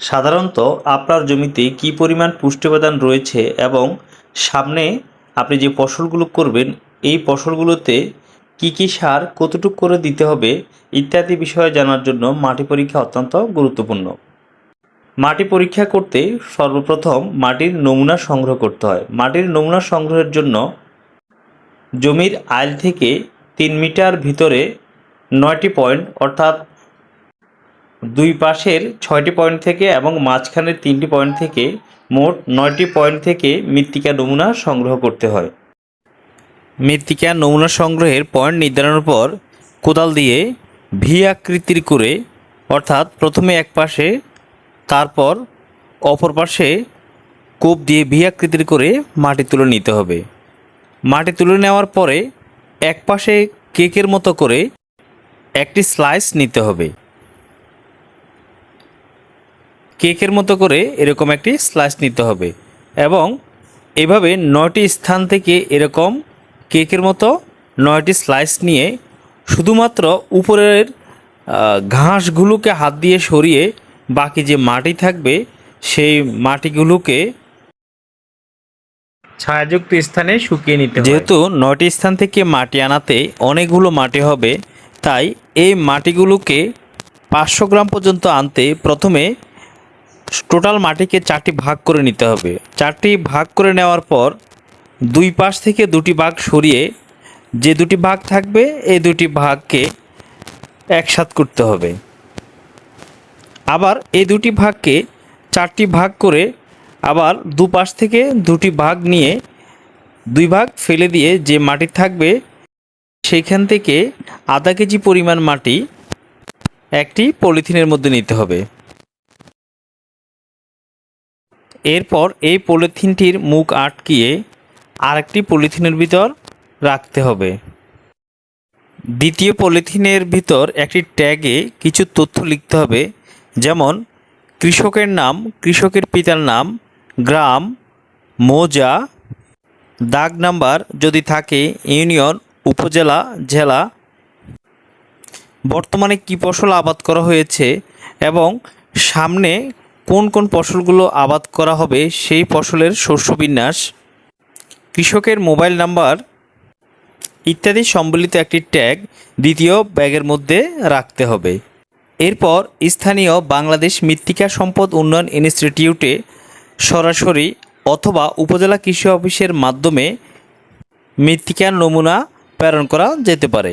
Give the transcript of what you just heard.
সাধারণত আপনার জমিতে কী পরিমাণ পুষ্টি উপাদান রয়েছে এবং সামনে আপনি যে ফসলগুলো করবেন, এই ফসলগুলোতে কী কী সার কতটুকু করে দিতে হবে, ইত্যাদি বিষয়ে জানার জন্য মাটি পরীক্ষা অত্যন্ত গুরুত্বপূর্ণ। মাটি পরীক্ষা করতে সর্বপ্রথম মাটির নমুনা সংগ্রহ করতে হয়। মাটির নমুনা সংগ্রহের জন্য জমির আইল থেকে তিন মিটার ভিতরে নয়টি পয়েন্ট, অর্থাৎ দুই পাশের ছয়টি পয়েন্ট থেকে এবং মাঝখানের তিনটি পয়েন্ট থেকে মোট নয়টি পয়েন্ট থেকে মৃত্তিকা নমুনা সংগ্রহ করতে হয়। মৃত্তিকা নমুনা সংগ্রহের পয়েন্ট নির্ধারণের পর কোদাল দিয়ে ভি আকৃতির করে, অর্থাৎ প্রথমে এক পাশে, তারপর অপর পাশে কোপ দিয়ে ভি আকৃতির করে মাটি তুলে নিতে হবে। মাটি তুলে নেওয়ার পরে এক পাশে কেকের মতো করে একটি স্লাইস নিতে হবে। কেকের মতো করে এরকম একটি স্লাইস নিতে হবে এবং এভাবে নয়টি স্থান থেকে এরকম কেকের মতো নয়টি স্লাইস নিয়ে শুধুমাত্র উপরের ঘাসগুলোকে হাত দিয়ে সরিয়ে বাকি যে মাটি থাকবে সেই মাটিগুলোকে ছায়াযুক্ত স্থানে শুকিয়ে নিতে যেহেতু নয়টি স্থান থেকে মাটি আনাতে অনেকগুলো মাটি হবে তাই এই মাটিগুলোকে পাঁচশো গ্রাম পর্যন্ত আনতে প্রথমে টোটাল মাটিকে চারটি ভাগ করে নিতে হবে। চারটি ভাগ করে নেওয়ার পর দুই পাশ থেকে দুটি ভাগ সরিয়ে যে দুটি ভাগ থাকবে, এই দুটি ভাগকে একসাথ করতে হবে। আবার এই দুটি ভাগকে চারটি ভাগ করে আবার দুপাশ থেকে দুটি ভাগ নিয়ে দুই ভাগ ফেলে দিয়ে যে মাটি থাকবে, সেইখান থেকে আধা কেজি পরিমাণ মাটি একটি পলিথিনের মধ্যে নিতে হবে। এরপর এই পলিথিনটির মুখ আটকিয়ে আরেকটি পলিথিনের ভিতর রাখতে হবে। দ্বিতীয় পলিথিনের ভিতর একটি ট্যাগে কিছু তথ্য লিখতে হবে, যেমন কৃষকের নাম, কৃষকের পিতার নাম, গ্রাম, মোজা, দাগ নাম্বার যদি থাকে, ইউনিয়ন, উপজেলা, জেলা। বর্তমানে কী ফসল আবাদ করা হয়েছে এবং সামনে কোন কোন ফসলগুলো আবাদ করা হবে সেই ফসলের শস্য বিন্যাস, কৃষকের মোবাইল নাম্বার ইত্যাদি সম্বলিত একটি ট্যাগ দ্বিতীয় ব্যাগের মধ্যে রাখতে হবে। এরপর স্থানীয় বাংলাদেশ মৃত্তিকা সম্পদ উন্নয়ন ইনস্টিটিউটে সরাসরি অথবা উপজেলা কৃষি অফিসের মাধ্যমে মৃত্তিকার নমুনা প্রেরণ করা যেতে পারে।